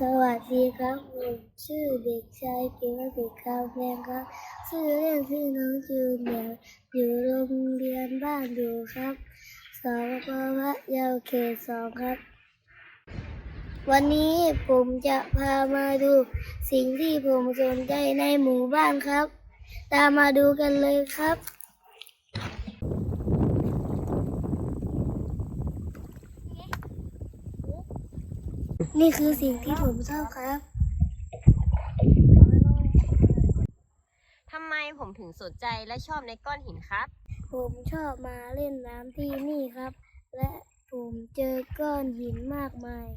สวัสดีครับผมชื่อเด็กชายเกวติคาแพงครับชื่อเล่นชื่อน้องจูเนียร์อยู่โรงเรียนบ้านดูครับสองปวะยาวเขตสองครับ วันนี้ผมจะพามาดูสิ่งที่ผมสนใจในหมู่บ้านครับ ตามมาดูกันเลยครับ นี่คือสิ่งที่ผมชอบครับ ทำไมผมถึงสนใจและชอบในก้อนหินครับ ผมชอบมาเล่นน้ำที่นี่ครับ และผมเจอก้อนหินมากมาย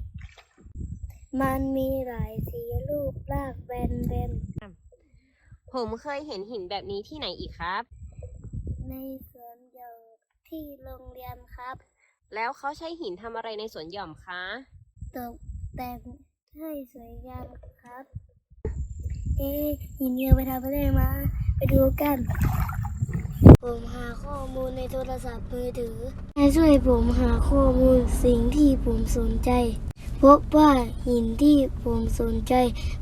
มันมีหลายสีรูปรากแบนผมเคยเห็นหินแบบนี้ที่ไหนอีกครับๆในสวนหย่อมที่โรงเรียนครับ แล้วเขาใช้หินทำอะไรในสวนหย่อมคะตก แต่งให้สวยงามครับ เอ๊ะหินเยอะไปทำอะไรมา ไปดูกัน ผมหาข้อมูลในโทรศัพท์มือถือให้ช่วยผมหาข้อมูลสิ่งที่ผมสนใจ พบว่าหินที่ผมสนใจ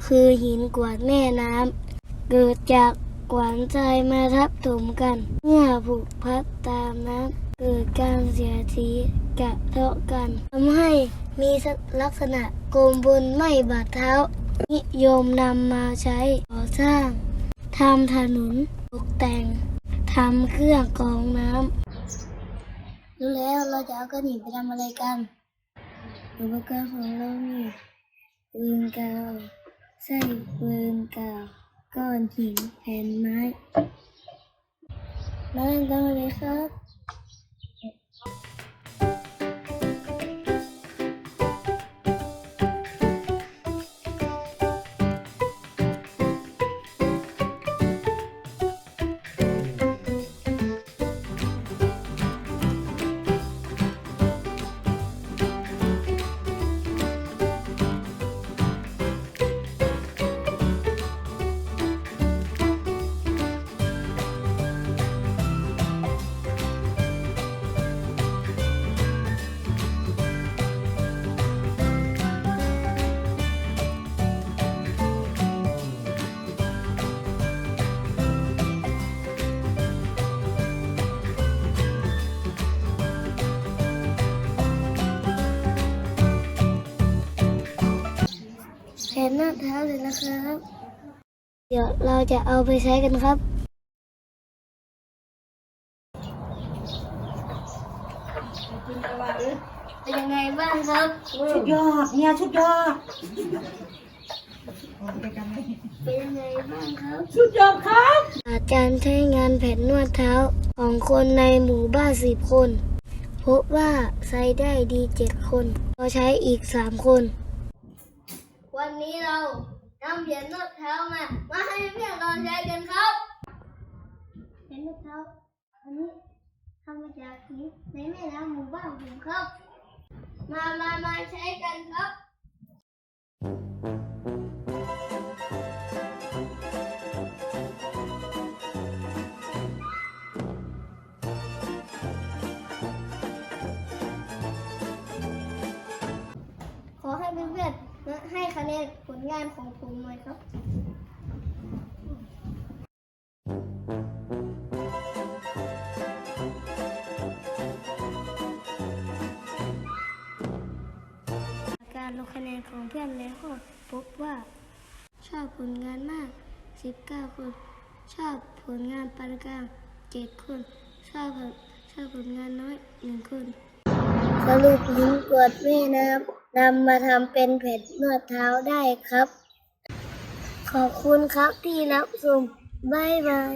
คือหินกวาดแม่น้ำเกิดจากกวานทรายมาทับถมกัน เมื่อผูกพัดตามน้ำ กิดการเสียทีกะเทาะกันทำให้มีลักษณะกลมบนไม่บาดเท้า นิยมนำมาใช้ก่อสร้างทำถนนตกแต่งทำเครื่องกรองน้ำรู้แล้วเราจะเอาก้อนหินไปทำอะไรกันอุปกรณ์ของเรานี่ปืนกาวใส่ปืนกาวก้อนหินแผ่นไม้มาเล่นกันเลยครับ ท้าเลยนะครับ เดี๋ยวเราจะเอาไปใช้กันครับ เป็นยังไงบ้างครับ ชุดยอดเนี่ยชุดยอดเป็นยังไงบ้างครับ ชุดยอดครับ อาจารย์ใช้งานแผ่นนวดเท้าของคนในหมู่บ้านสิบคน พบว่าใช้ได้ดีเจ็ดคนเราใช้อีกสามคน วันนี้เรานำแผ่นนวดเท้ามา มาให้เพื่อนเราใช้กันครับแผ่นนวดเท้าอันนี้ทำมาจากหินในแม่น้ำหมู่บ้านผมครับ มามามาใช้กันครับ ให้คะแนนผลงานของผมหน่อยครับการลงคะแนนของเพื่อนแล้วก็พบว่า ชอบผลงานมาก 19 คน ชอบผลงานปานกลาง 7 คน ชอบชอบผลงานน้อย 1 คน สรุปหินกรวดแม่น้ำนำมาทำเป็นแผ่นนวดเท้าได้ครับ ขอบคุณครับที่รับชมบายบาย